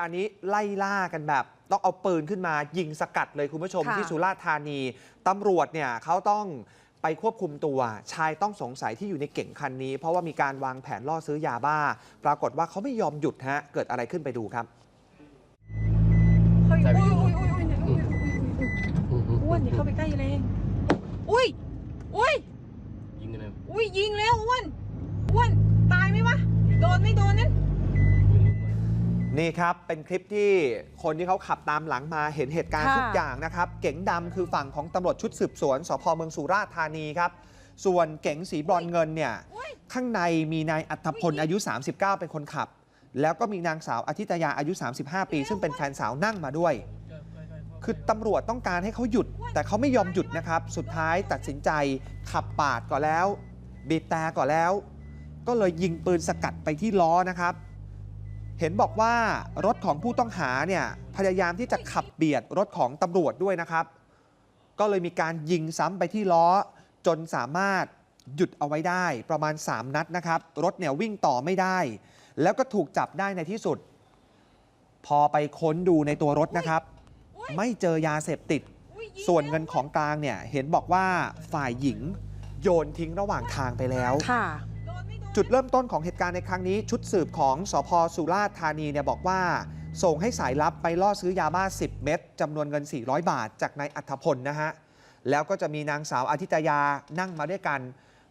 อันนี้ไล่ล่ากันแบบ ต้องเอาปืนขึ้นมายิงสกัดเลยคุณผู้ชมค่ะที่สุราษฎร์ธานีตำรวจเนี่ยเขาต้องไปควบคุมตัวชายต้องสงสัยที่อยู่ในเก่งคันนี้ เพราะว่ามีการวางแผนล่อซื้อยาบ้า ปรากฏว่าเขาไม่ยอมหยุดฮะเกิดอะไรขึ้นไปดูครับเฮ้ยใช่อุ้ยพี่อุ้ยอุ้ยอุ้ยอุ้ยอุ้ยอ้วนอย่าเข้าไปใกล้แรงอุ้ยอุ้ยยิงกันเลยอุ้ยยิงแล้วอ้วนอ้วนตายไหมวะโดนไม่โดนนั่น นี่ครับ เป็นคลิปที่คนที่เขาขับตามหลังมาเห็นเหตุการณ์ค่ะทุกอย่างนะครับ เก๋งดำคือฝั่งของตำรวจชุดสืบสวนสพเมืองสุราษฎร์ธานีครับ ส่วนเก๋งสีบรอนเงินเนี่ยอุ้ยข้างในมีนายอัธพลอายุ 39 เป็นคนขับ แล้วก็มีนางสาวอาทิตยาอายุ 35 ปี ซึ่งเป็นแฟนสาวนั่งมาด้วย คือตำรวจต้องการให้เขาหยุด แต่เขาไม่ยอมหยุดนะครับ สุดท้ายตัดสินใจขับปาดก่อนแล้ว บีบแต่ก่อนแล้ว ก็เลยยิงปืนสกัดไปที่ล้อนะครับ เห็นบอกว่ารถของผู้ต้องหาเนี่ยพยายามที่จะขับเบียดรถของตำรวจด้วยนะครับ ก็เลยมีการยิงซ้ำไปที่ล้อ จนสามารถหยุดเอาไว้ได้ประมาณ 3 นัดนะครับ รถเนี่ยวิ่งต่อไม่ได้ แล้วก็ถูกจับได้ในที่สุด พอไปค้นดูในตัวรถนะครับ ไม่เจอยาเสพติด ส่วนเงินของกลางเนี่ยเห็นบอกว่าฝ่ายหญิงโยนทิ้งระหว่างทางไปแล้ว จุดเริ่มต้นของเหตุการณ์ในครั้งนี้ ชุดสืบของสพสุราษฎร์ธานีเนี่ยบอกว่า ส่งให้สายลับไปล่อซื้อยาบ้า 10 เม็ดจำนวนเงิน 400 บาท จากนายอัธพลนะฮะแล้วก็จะมีนางสาวอาทิตยานั่งมาด้วยกัน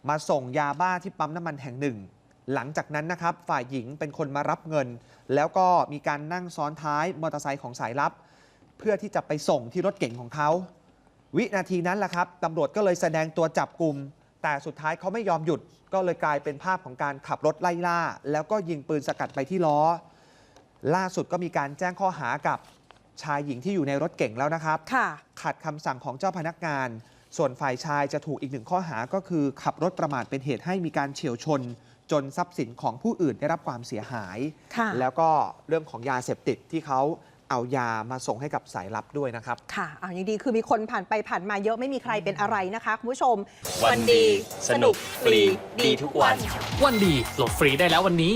มาส่งยาบ้าที่ปั๊มน้ำมันแห่งหนึ่ง หลังจากนั้นนะครับฝ่ายหญิงเป็นคนมารับเงิน แล้วก็มีการนั่งซ้อนท้ายมอเตอร์ไซค์ของสายลับ เพื่อที่จะไปส่งที่รถเก๋งของเขาวินาทีนั้นแหละครับตำรวจก็เลยแสดงตัวจับกลุ่ม แต่สุดท้ายเขาไม่ยอมหยุดก็เลยกลายเป็นภาพของการขับรถไล่ล่า แล้วก็ยิงปืนสกัดไปที่ล้อ ล่าสุดก็มีการแจ้งข้อหากับชายหญิงที่อยู่ในรถเก่งแล้วนะครับค่ะขัดคำสั่งของเจ้าพนักงาน ส่วนฝ่ายชายจะถูกอีกหนึ่งข้อหาก็คือ ขับรถประมาทเป็นเหตุให้มีการเฉียวชน จนทรัพย์สินของผู้อื่นได้รับความเสียหายค่ะแล้วก็เรื่องของยาเสพติดที่เขา เอายามาส่งให้กับสายลับด้วยนะครับ ค่ะเอาอย่างดีคือมีคนผ่านไปผ่านมาเยอะไม่มีใครเป็นอะไรนะคะ คุณผู้ชม วันดี สนุก ฟรี ดีทุกวัน วันดีโหลดฟรีได้แล้ววันนี้